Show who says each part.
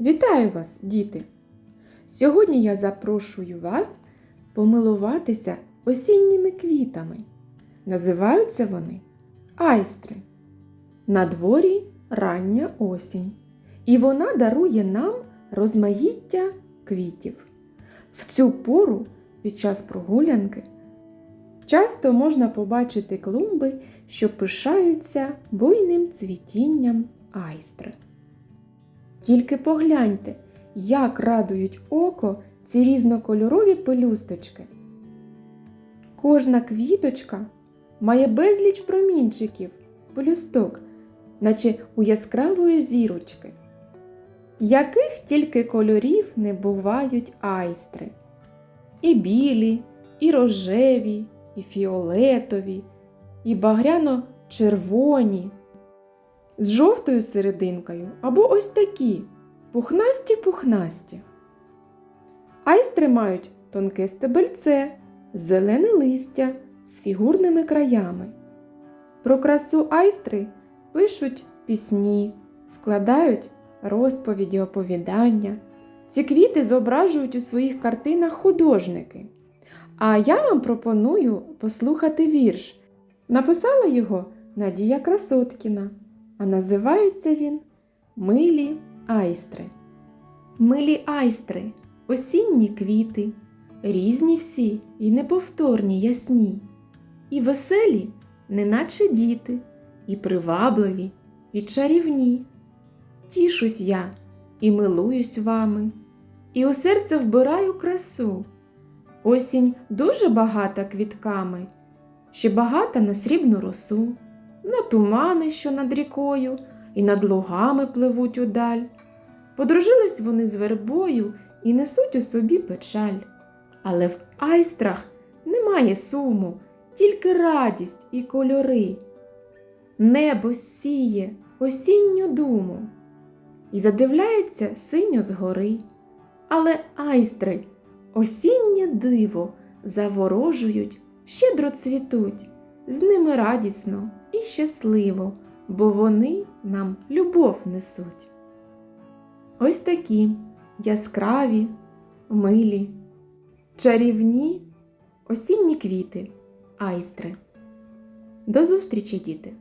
Speaker 1: Вітаю вас, діти! Сьогодні я запрошую вас помилуватися осінніми квітами. Називаються вони айстри. На дворі рання осінь, і вона дарує нам розмаїття квітів. В цю пору під час прогулянки часто можна побачити клумби, що пишаються буйним цвітінням айстри. Тільки погляньте, як радують око ці різнокольорові пелюсточки. Кожна квіточка має безліч промінчиків, пелюсток, наче у яскравої зірочки. Яких тільки кольорів не бувають айстри. І білі, і рожеві, і фіолетові, і багряно-червоні, з жовтою серединкою або ось такі пухнасті-пухнасті. Айстри мають тонке стебельце, зелене листя з фігурними краями. Про красу айстри пишуть пісні, складають розповіді, оповідання. Ці квіти зображують у своїх картинах художники. А я вам пропоную послухати вірш. Написала його Надія Красоткіна, а називається він Милі айстри. Милі айстри, осінні квіти, різні всі і неповторні ясні, і веселі, неначе діти, і привабливі, і чарівні. Тішусь я і милуюсь вами, і у серце вбираю красу. Осінь дуже багата квітками, ще багата на срібну росу, на тумани, що над рікою, і над лугами пливуть удаль. Подружились вони з вербою і несуть у собі печаль. Але в айстрах немає суму, тільки радість і кольори. Небо сіє осінню думу і задивляється синьо згори. Але айстри осіннє диво заворожують, щедро цвітуть, з ними радісно і щасливо, бо вони нам любов несуть. Ось такі яскраві, милі, чарівні осінні квіти, айстри. До зустрічі, діти!